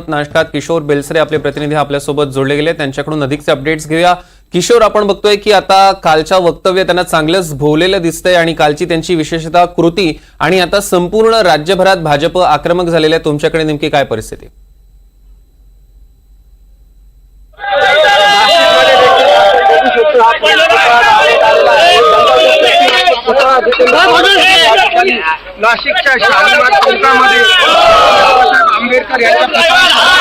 नाशकात किशोर बेलसरे आपले प्रतिनिधी आपल्यासोबत जोडले गेले. त्यांच्याकडून अधिकचे अपडेट्स घेऊया. किशोर आपण बघतोय की आता कालच्या वक्तव्य त्यांना चांगलंच भोवलेलं दिसतंय आणि कालची त्यांची विशेषतः कृती आणि आता संपूर्ण राज्यभरात भाजप आक्रमक झालेले आहे तुमच्याकडे नेमकी काय परिस्थिती? नाशिकच्या शालिमार चौकामध्ये बाबासाहेब आंबेडकर यांच्या पुतळ्याच्या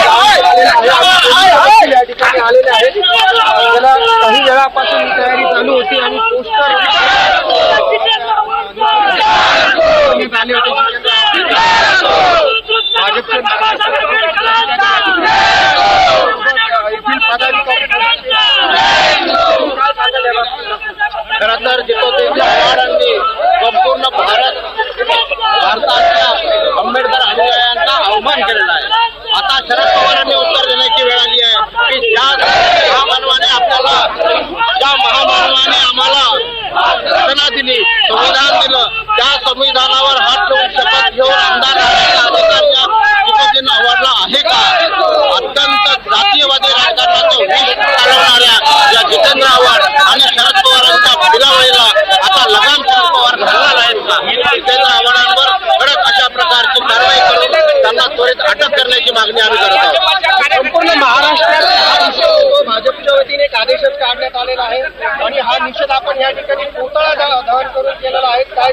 या ठिकाणी आलेले आहेत त्याला सकाळपासून तयारी चालू होती आणि दिली संविधान दिलं. त्या संविधानावर हात ठेवून शपथ घेऊन आमदार राहण्याचा अधिकार या जितेंद्र आव्हाडला आहे का अत्यंत जातीयवादी राजकारणाचं विष चालवणाऱ्या या जितेंद्र आव्हाड आणि शरद पवारांच्या पिलावळीला आता लगाम शरद पवार घालणार आहेत का जितेंद्र आव्हाडांवर कडक अशा प्रकारची कारवाई करून त्यांना त्वरित अटक करण्याची मागणी आम्ही करत आहोत संपूर्ण महाराष्ट्रात हा विषय होतो. भाजपच्या वतीने एक आदेशच काढण्यात आलेला आहे आणि हा निषेध आपण या ठिकाणी पुतळा दहन करून केलेला आहे. काय?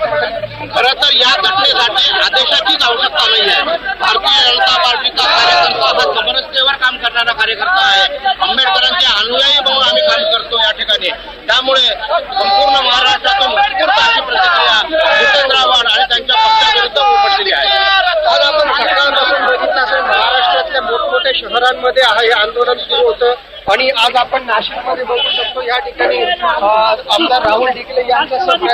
खरं तर या घटनेसाठी आदेशाचीच आवश्यकता नाही आहे भारतीय जनता पार्टीचा कार्यकर्ता हा समरसतेवर काम करणारा कार्यकर्ता आहे. आंबेडकरांचे अनुयायी म्हणून आम्ही काम करतो या ठिकाणी. त्यामुळे संपूर्ण महाराष्ट्रातून उत्स्फूर्त अशी प्रतिक्रिया जितेंद्र आव्हाड आणि त्यांच्या पक्षाविरुद्ध उमटलेली आहे. आज आपण सकाळपासून बघितलं असेल महाराष्ट्रातल्या मोठमोठ्या शहरांमध्ये हा हे आंदोलन सुरू होतं. आणि आज आपण नाशिकमध्ये बघू शकतो या ठिकाणी आमदार राहुल ढिकले यांच्यासह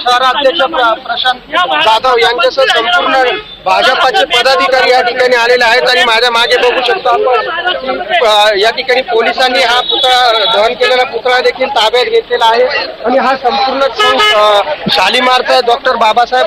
शहराध्यक्ष प्रशांत जाधव यांच्यासह संपूर्ण भाजपाचे पदाधिकारी या ठिकाणी आलेले आहेत आणि माझ्या मागे बघू शकतो आपण या ठिकाणी पोलिसांनी हा पुतळा दहन केलेला पुतळा देखील ताब्यात घेतलेला आहे. आणि हा संपूर्ण शालिमारचा डॉक्टर बाबासाहेब